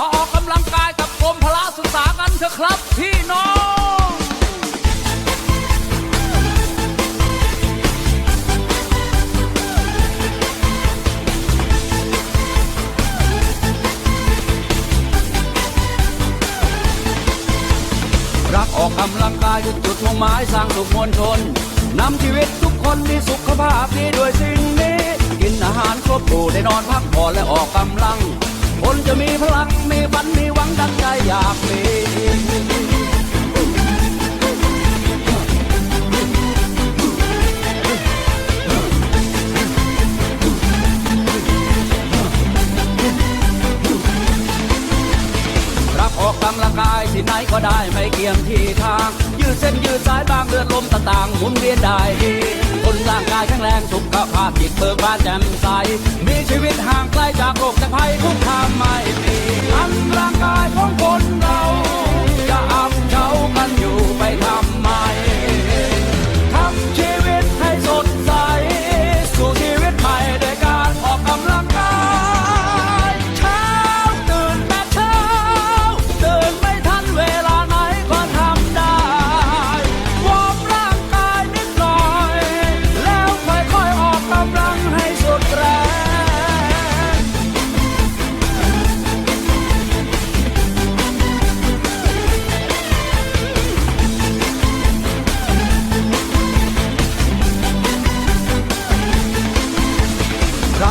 ออกกำลังกายกับกรมพลังศึกษากันเถอะครับพี่น้องรักออกกำลังกายคือจุดมุ่งหมายสร้างสุขมวลชนนำชีวิตทุกคนมีสุขภาพดีด้วยสิ่งนี้ กินอาหารครบหมู่ได้นอนพักผ่อนและออกกำลัง คนจะมีพลังมี อยากมีรับออกกำลังกายที่ไหนก็ได้ไม่เกี่ยงที่ทาง ยืดเส้นยืดสายบางเลือดลมต่างๆหมุนเวียนได้ดีคนร่างกายแข็งแรงสุขภาพจิตเบิกบาน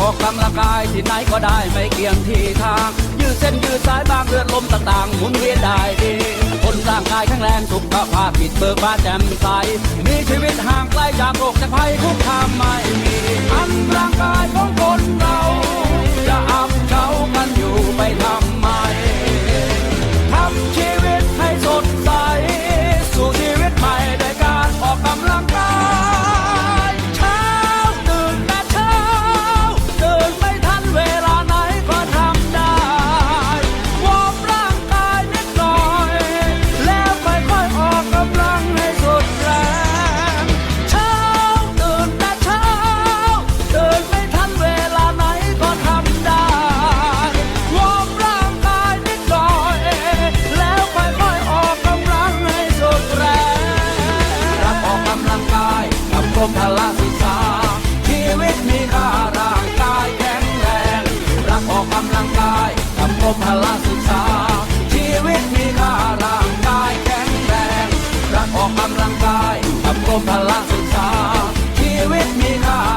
ออกกำลังกายที่ไหนก็ได้ไม่เกี่ยงที่ทาง ยืดเส้นยืดสายบางเลือดลมต่างๆหมุนเวียนได้ดี คนร่างกายแข็งแรงสุขภาพผิดเบิกบานแจ่มใส มีชีวิตห่างไกลจากโรคจากภัยคุกคามไม่มีอันรัง รมพละศึกษา ชีวิตมีค่าร่างกายแข็งแรงรักออกกำลังกายสับกรมพละศึกษา ชีวิตมีค่าร่างกายแข็งแรงรักออกกำลังกายสับกรมพละศึกษา ชีวิตมีค่า